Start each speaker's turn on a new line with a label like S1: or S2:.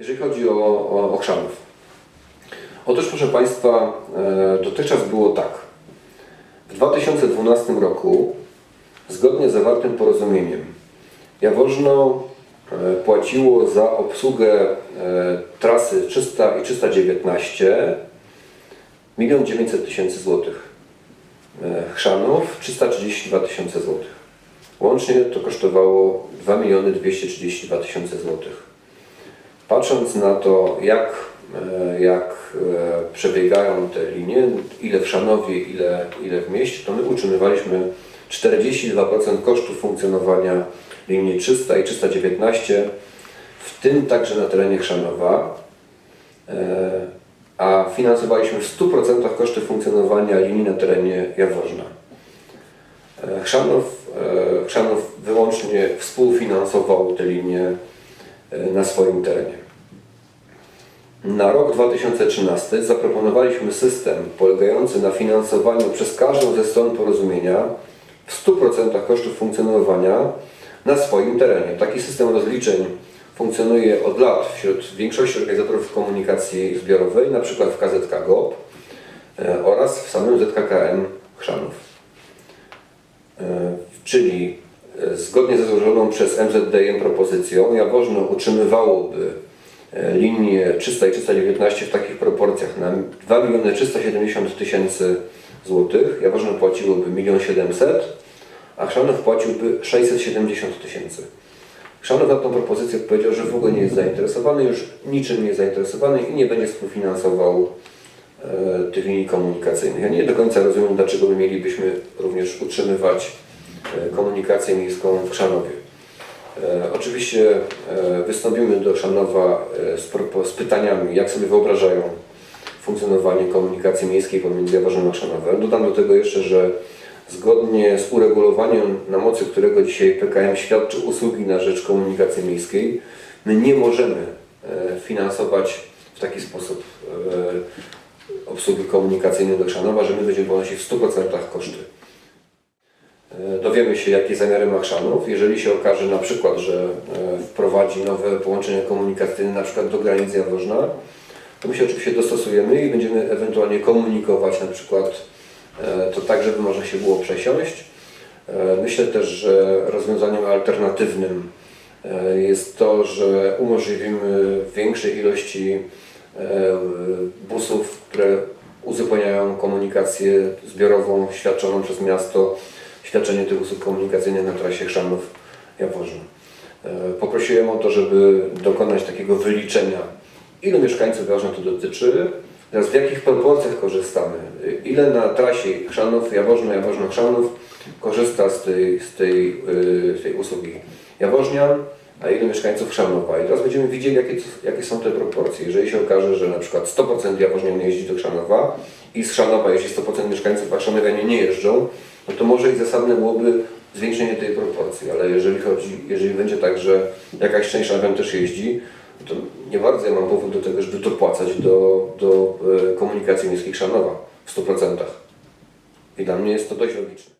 S1: jeżeli chodzi o, o, o chrzanów. Otóż, proszę Państwa, e, dotychczas było tak. W 2012 roku, zgodnie z zawartym porozumieniem, Jaworzno e, płaciło za obsługę e, trasy 300 i 319 1 900 tysięcy złotych. Chrzanów 332 tysiące złotych. Łącznie to kosztowało 2 miliony 232 tysiące złotych. Patrząc na to, jak, e, jak e, przebiegają te linie, ile w Szanowie, ile, ile w mieście, to my utrzymywaliśmy 42% kosztów funkcjonowania linii 300 i 319, w tym także na terenie Chrzanowa, e, a finansowaliśmy w 100% koszty funkcjonowania linii na terenie Jaworzna. Chrzanów, Chrzanów wyłącznie współfinansował te linie na swoim terenie. Na rok 2013 zaproponowaliśmy system polegający na finansowaniu przez każdą ze stron porozumienia w 100% kosztów funkcjonowania na swoim terenie. Taki system rozliczeń funkcjonuje od lat wśród większości organizatorów komunikacji zbiorowej, np. w KZK GOP e, oraz w samym ZKKM Chrzanów. E, Czyli e, zgodnie ze złożoną przez MZDM propozycją Jaworzno utrzymywałoby e, linię 300 i 319 w takich proporcjach na 2 miliony 370 tysięcy złotych. Jaworzno płaciłoby 1 700 a Chrzanów płaciłby 670 tysięcy. Chrzanów na tą propozycję powiedział, że w ogóle nie jest zainteresowany, już niczym nie jest zainteresowany i nie będzie współfinansował e, tych linii komunikacyjnych. Ja nie do końca rozumiem, dlaczego my mielibyśmy również utrzymywać e, komunikację miejską w Chrzanowie. E, oczywiście e, wystąpimy do Chrzanowa e, z, z pytaniami, jak sobie wyobrażają funkcjonowanie komunikacji miejskiej pomiędzy Jaworzem a Chrzanowem. Dodam do tego jeszcze, że zgodnie z uregulowaniem, na mocy którego dzisiaj PKM świadczy usługi na rzecz komunikacji miejskiej, my nie możemy e, finansować w taki sposób e, obsługi komunikacyjnej do Chrzanowa, że my będziemy ponosić w 100% koszty. E, Dowiemy się, jakie zamiary ma Chrzanów. Jeżeli się okaże na przykład, że e, wprowadzi nowe połączenie komunikacyjne na przykład do granic Jaworzna, to my się oczywiście dostosujemy i będziemy ewentualnie komunikować na przykład e, to tak, żeby można się było przesiąść. Myślę też, że rozwiązaniem alternatywnym jest to, że umożliwimy większej ilości busów, które uzupełniają komunikację zbiorową świadczoną przez miasto, świadczenie tych usług komunikacyjnych na trasie Chrzanów-Jaworzno. E, Poprosiłem o to, żeby dokonać takiego wyliczenia, ilu mieszkańców Jaworzna to dotyczy, teraz w jakich proporcjach korzystamy, ile na trasie Chrzanów-Jaworzno, Jaworzno-Chrzanów korzysta z tej, z tej, e, z tej usługi Jaworznian, a ile mieszkańców Chrzanowa. I teraz będziemy widzieli, jakie, jakie są te proporcje. Jeżeli się okaże, że na przykład 100% Jaworznian jeździ do Chrzanowa i z Chrzanowa jeździ 100% mieszkańców, Chrzanowianie nie jeżdżą, no to może i zasadne byłoby zwiększenie tej proporcji, ale jeżeli chodzi, jeżeli będzie tak, że jakaś część Chrzanowian też jeździ, no to nie bardzo ja mam powód do tego, żeby dopłacać do, do e, komunikacji miejskiej Chrzanowa w 100%. I dla mnie jest to dość logiczne.